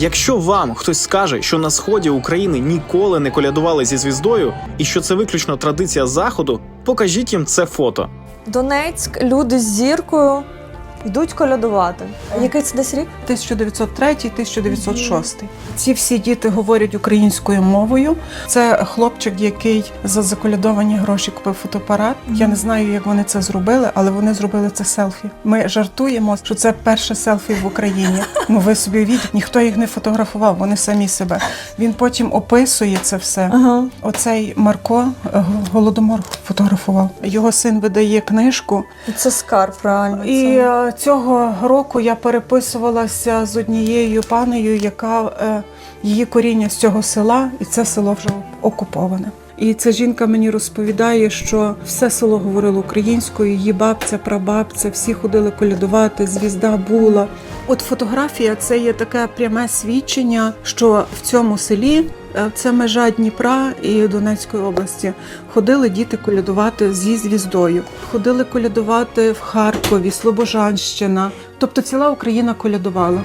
Якщо вам хтось скаже, що на сході України ніколи не колядували зі звіздою, і що це виключно традиція заходу, покажіть їм це фото. Донецьк, люди з зіркою йдуть колядувати. А який це десь рік? 1903-1906. Ці всі діти говорять українською мовою. Це хлопчик, який за заколядовані гроші купив фотоапарат. Я не знаю, як вони це зробили, але вони зробили це селфі. Ми жартуємо, що це перше селфі в Україні. Ну ви собі уявіть, ніхто їх не фотографував, вони самі себе. Він потім описує це все. Ага. Оцей Марко е, Голодомор фотографував. Його син видає книжку. Це скарб, реально. І це. Цього року я переписувалася з однією панею, яка е, її коріння з цього села, і це село вже окуповане. І ця жінка мені розповідає, що все село говорило українською, її бабця, прабабця, всі ходили колядувати, звізда була. От фотографія це є таке пряме свідчення, що в цьому селі е, це межа Дніпра і Донецької області. Ходили діти колядувати зі звіздою. Ходили колядувати в Харкові, Слобожанщина. Тобто ціла Україна колядувала.